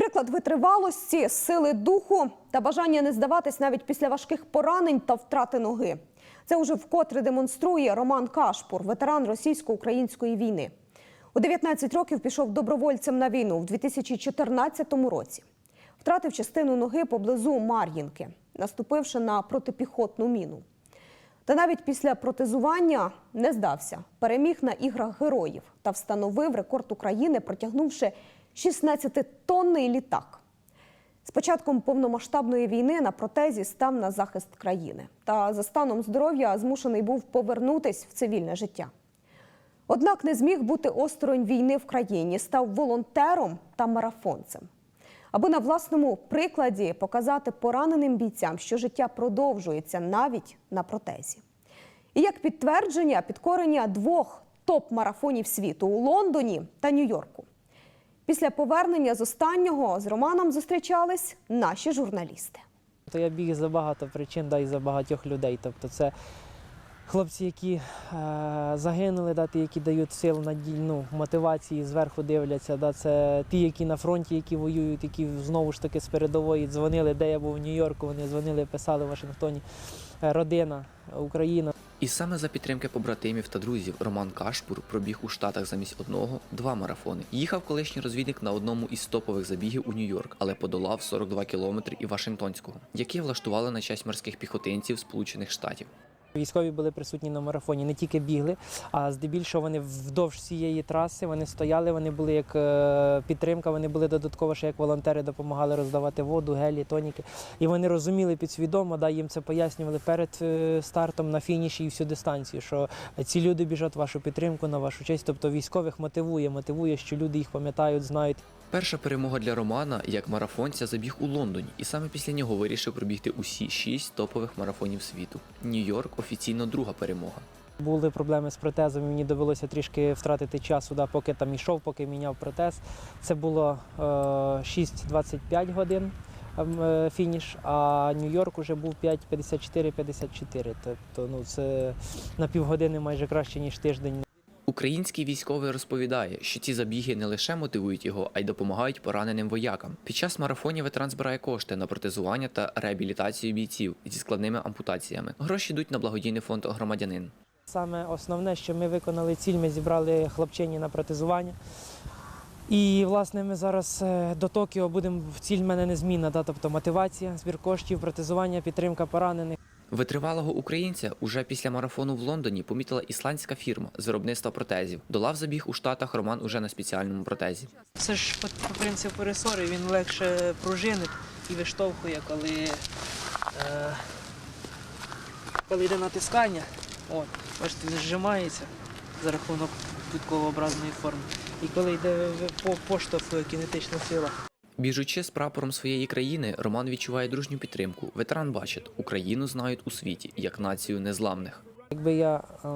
Приклад витривалості, сили духу та бажання не здаватись навіть після важких поранень та втрати ноги. Це уже вкотре демонструє Роман Кашпур, ветеран російсько-української війни. У 19 років пішов добровольцем на війну в 2014 році. Втратив частину ноги поблизу Мар'їнки, наступивши на протипіхотну міну. Та навіть після протезування не здався. Переміг на іграх героїв та встановив рекорд України, протягнувши 16-тонний літак. З початком повномасштабної війни на протезі став на захист країни. Та за станом здоров'я змушений був повернутись в цивільне життя. Однак не зміг бути осторонь війни в країні, став волонтером та марафонцем. Аби на власному прикладі показати пораненим бійцям, що життя продовжується навіть на протезі. І як підтвердження підкорення двох топ-марафонів світу у Лондоні та Нью-Йорку. Після повернення з останнього з Романом зустрічались наші журналісти. То я біг за багато причин, да, і за багатьох людей. Тобто це хлопці, які е, загинули, да, ті, які дають сил надій, ну, мотивації, зверху дивляться. Да, це ті, які на фронті, які воюють, які знову ж таки з передової дзвонили, де я був в Нью-Йорку, вони дзвонили, писали в Вашингтоні. Е, Родина, Україна. І саме за підтримки побратимів та друзів Роман Кашпур пробіг у Штатах замість одного два марафони. Їхав колишній розвідник на одному із топових забігів у Нью-Йорк, але подолав 42 кілометри і Вашингтонського, які влаштували на честь морських піхотинців Сполучених Штатів. Військові були присутні на марафоні, не тільки бігли, а здебільшого вони вдовж всієї траси вони стояли, вони були як е, підтримка, вони були додатково ще як волонтери, допомагали роздавати воду, гелі, тоніки. І вони розуміли підсвідомо, да, їм це пояснювали перед е, стартом на фініші і всю дистанцію, що ці люди біжать вашу підтримку, на вашу честь. Тобто військових мотивує, мотивує, що люди їх пам'ятають, знають. Перша перемога для Романа як марафонця забіг у Лондоні, і саме після нього вирішив пробігти усі шість топових марафонів світу. Нью-Йорк офіційно друга перемога. Були проблеми з протезом, мені довелося трішки втратити часу, да, поки там йшов, поки міняв протез. Це було е, 6-25 годин ем, е, фініш, а Нью-Йорк вже був 5-54-54. Тобто ну, це на півгодини майже краще, ніж тиждень. Український військовий розповідає, що ці забіги не лише мотивують його, а й допомагають пораненим воякам. Під час марафонів ветеран збирає кошти на протезування та реабілітацію бійців зі складними ампутаціями. Гроші йдуть на благодійний фонд громадянин. Саме основне, що ми виконали ціль, ми зібрали хлопчині на протезування. І, власне, ми зараз е, до Токіо будемо ціль в мене незмінна, да, тобто мотивація, збір коштів, протезування, підтримка поранених. Витривалого українця уже після марафону в Лондоні помітила ісландська фірма з виробництва протезів. Долав забіг у Штатах Роман уже на спеціальному протезі. Це ж по, принципу ресори, він легше пружинить і виштовхує, коли, е, коли йде натискання. От, бачите, зжимається за рахунок кутковообразної форми. І коли йде по- поштовх кінетична сила. Біжучи з прапором своєї країни, Роман відчуває дружню підтримку. Ветеран бачить, Україну знають у світі як націю незламних. Якби я е,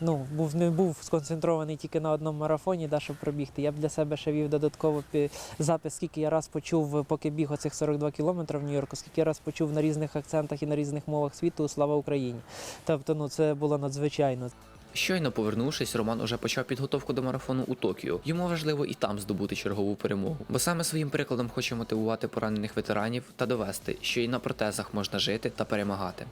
ну, був, не був сконцентрований тільки на одному марафоні, да, щоб пробігти, я б для себе ще вів додатково запис, скільки я раз почув, поки біг оцих 42 кілометри в Нью-Йорку, скільки я раз почув на різних акцентах і на різних мовах світу Слава Україні. Тобто, ну це було надзвичайно. Щойно повернувшись, Роман уже почав підготовку до марафону у Токіо. Йому важливо і там здобути чергову перемогу, бо саме своїм прикладом хоче мотивувати поранених ветеранів та довести, що і на протезах можна жити та перемагати.